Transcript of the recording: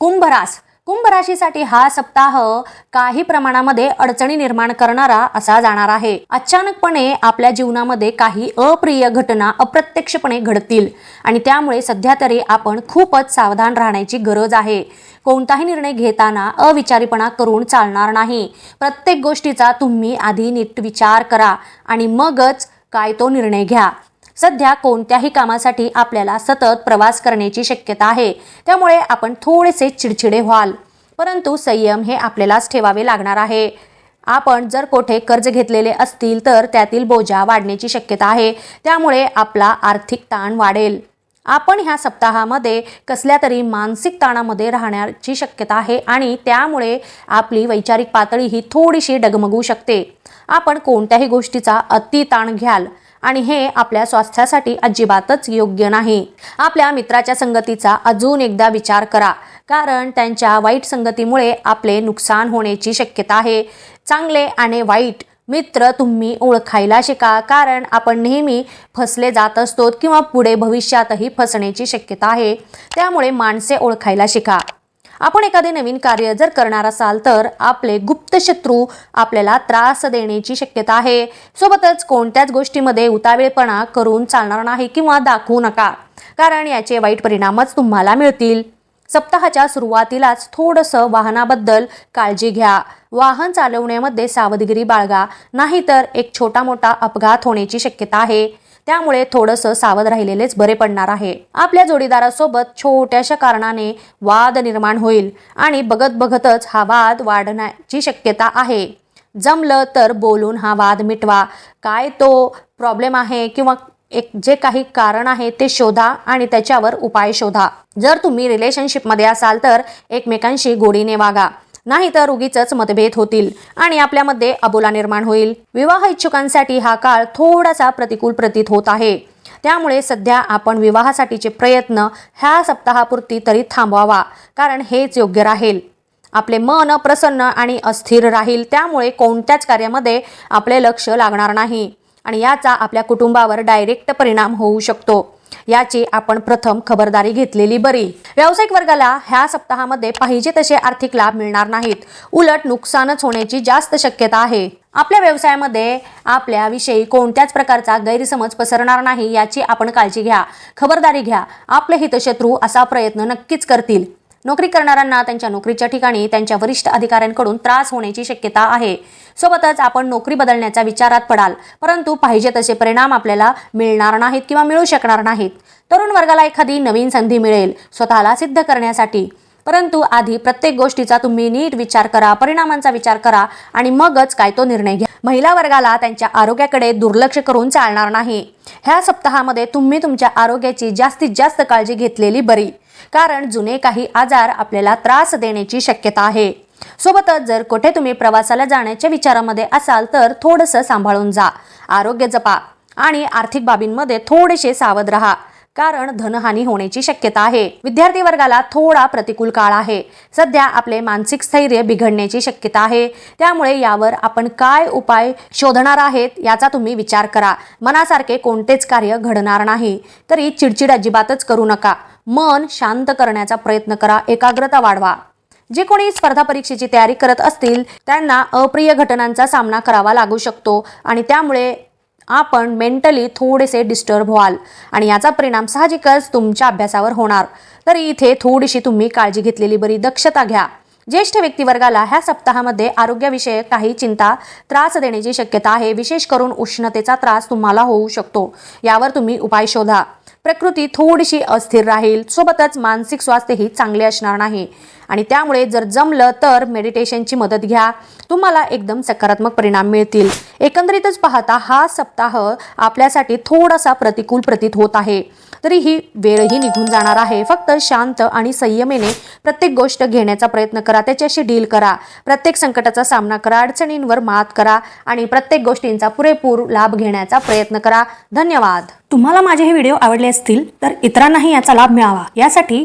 कुंभरास. कुंभराशीसाठी हा सप्ताह काही प्रमाणामध्ये अडचणी निर्माण करणारा असा जाणार आहे. अचानकपणे आपल्या जीवनामध्ये काही अप्रिय घटना अप्रत्यक्षपणे घडतील आणि त्यामुळे सध्या तरी आपण खूपच सावधान राहण्याची गरज आहे. कोणताही निर्णय घेताना अविचारीपणा करून चालणार नाही. प्रत्येक गोष्टीचा तुम्ही आधी नीट विचार करा आणि मगच काय तो निर्णय घ्या. सध्या कोणत्याही कामासाठी आपल्याला सतत प्रवास करण्याची शक्यता आहे. त्यामुळे आपण थोडेसे चिडचिडे व्हाल. परंतु संयम हे आपल्यालाच ठेवावे लागणार आहे. आपण जर कोठे कर्ज घेतलेले असतील तर त्यातील बोजा वाढण्याची शक्यता आहे. त्यामुळे आपला आर्थिक ताण वाढेल. आपण ह्या सप्ताहामध्ये कसल्या तरी मानसिक ताणामध्ये राहण्याची शक्यता आहे आणि त्यामुळे आपली वैचारिक पातळी ही थोडीशी डगमगू शकते. आपण कोणत्याही गोष्टीचा अति ताण घ्याल. आणि हे आपल्या स्वास्थ्यासाठी अजिबातच योग्य नाही. आपल्या मित्राच्या संगतीचा अजून एकदा विचार करा. कारण त्यांच्या वाईट संगतीमुळे आपले नुकसान होण्याची शक्यता आहे. चांगले आणि वाईट मित्र तुम्ही ओळखायला शिका. कारण आपण नेहमी फसले जात असतो किंवा पुढे भविष्यातही फसण्याची शक्यता आहे. त्यामुळे माणसे ओळखायला शिका. आपण एखादे नवीन कार्य जर करणार असाल तर आपले गुप्त शत्रू आपल्याला त्रास देण्याची शक्यता आहे. सोबतच कोणत्याच गोष्टीमध्ये उतावेळपणा करून चालणार नाही किंवा दाखवू नका. कारण याचे वाईट परिणामच तुम्हाला मिळतील. सप्ताहाच्या सुरुवातीलाच थोडंसं वाहनाबद्दल काळजी घ्या. वाहन चालवण्यामध्ये सावधगिरी बाळगा. नाहीतर एक छोटा मोठा अपघात होण्याची शक्यता आहे. त्यामुळे थोडंसं सावध राहिलेलेच बरे पडणार आहे. आपल्या जोडीदारासोबत छोट्याशा कारणाने वाद निर्माण होईल आणि बघत बघतच हा वाद वाढण्याची शक्यता आहे. जमलं तर बोलून हा वाद मिटवा. काय तो प्रॉब्लेम आहे किंवा एक जे काही कारण आहे ते शोधा आणि त्याच्यावर उपाय शोधा. जर तुम्ही रिलेशनशिपमध्ये असाल तर एकमेकांशी गोडीने वागा. नाहीतर उगीच मतभेद होतील आणि आपल्यामध्ये अबोला निर्माण होईल. विवाह इच्छुकांसाठी हा काळ थोडासा प्रतिकूल प्रतीत होत आहे. त्यामुळे सध्या आपण विवाहासाठीचे प्रयत्न ह्या सप्ताहापुरती तरी थांबवावा कारण हेच योग्य राहील. आपले मन प्रसन्न आणि अस्थिर राहील त्यामुळे कोणत्याच कार्यामध्ये आपले लक्ष लागणार नाही आणि याचा आपल्या कुटुंबावर डायरेक्ट परिणाम होऊ शकतो. याची आपण प्रथम खबरदारी घेतलेली बरी. व्यावसायिक वर्गाला ह्या सप्ताहामध्ये पाहिजे तसे आर्थिक लाभ मिळणार नाहीत. उलट नुकसानच होण्याची जास्त शक्यता आहे. आपल्या व्यवसायामध्ये आपल्याविषयी कोणत्याच प्रकारचा गैरसमज पसरणार नाही याची आपण काळजी घ्या. खबरदारी घ्या. आपले हितशत्रू असा प्रयत्न नक्कीच करतील. नोकरी करणाऱ्यांना त्यांच्या नोकरीच्या ठिकाणी त्यांच्या वरिष्ठ अधिकाऱ्यांकडून त्रास होण्याची शक्यता आहे. सोबतच आपण नोकरी बदलण्याच्या विचारात पडाल परंतु पाहिजे तसे परिणाम आपल्याला मिळणार नाहीत किंवा मिळू शकणार नाहीत. तरुण वर्गाला एखादी नवीन संधी मिळेल स्वतःला सिद्ध करण्यासाठी. परंतु आधी प्रत्येक गोष्टीचा तुम्ही नीट विचार करा परिणामांचा विचार करा आणि मगच काय तो निर्णय घ्या. महिला वर्गाला त्यांच्या आरोग्याकडे दुर्लक्ष करून चालणार नाही. ह्या सप्ताहामध्ये तुम्ही तुमच्या आरोग्याची जास्तीत जास्त काळजी घेतलेली बरी. कारण जुने काही आजार आपल्याला त्रास देण्याची शक्यता आहे. सोबतच जर कुठे तुम्ही प्रवासाला जाण्याच्या विचारामध्ये असाल तर थोडंसं सांभाळून जा. आरोग्य जपा आणि आर्थिक बाबींमध्ये थोडेसे सावध राहा. कारण धनहानी होण्याची शक्यता आहे. विद्यार्थी वर्गाला थोडा प्रतिकूल काळ आहे. सध्या आपले मानसिक स्थैर्य बिघडण्याची शक्यता आहे. त्यामुळे यावर आपण काय उपाय शोधणार आहेत याचा तुम्ही विचार करा. मनासारखे कोणतेच कार्य घडणार नाही. तरी चिडचिड अजिबातच करू नका. मन शांत करण्याचा प्रयत्न करा. एकाग्रता वाढवा. जे कोणी स्पर्धा परीक्षेची तयारी करत असतील त्यांना अप्रिय घटनांचा सामना करावा लागू शकतो आणि त्यामुळे आपण मेंटली थोडेसे डिस्टर्ब व्हाल. आणि याचा परिणाम साहजिकच तुमच्या अभ्यासावर होणार. तरी इथे थोडीशी तुम्ही काळजी घेतलेली बरी दक्षता घ्या. ज्येष्ठ व्यक्तिवर्गाला ह्या सप्ताहामध्ये आरोग्याविषयक काही चिंता त्रास देण्याची शक्यता आहे. विशेष करून उष्णतेचा त्रास तुम्हाला होऊ शकतो. यावर तुम्ही उपाय शोधा. प्रकृती थोडीशी अस्थिर राहील. सोबतच मानसिक स्वास्थ्यही चांगले असणार नाही. आणि त्यामुळे जर जमलं तर मेडिटेशनची मदत घ्या. तुम्हाला एकदम सकारात्मक परिणाम मिळतील. एकंदरीतच पाहता हा सप्ताह आपल्यासाठी थोडासा प्रतिकूल प्रतीत होत आहे. तरीही वेळही निघून जाणार आहे. फक्त शांत आणि संयमेने प्रत्येक गोष्ट घेण्याचा प्रयत्न करा. त्याच्याशी डील करा. प्रत्येक संकटाचा सामना करा. अडचणींवर मात करा आणि प्रत्येक गोष्टींचा पुरेपूर लाभ घेण्याचा प्रयत्न करा. धन्यवाद. तुम्हाला माझे हे व्हिडिओ आवडले असतील तर इतरांनाही याचा लाभ मिळावा. यासाठी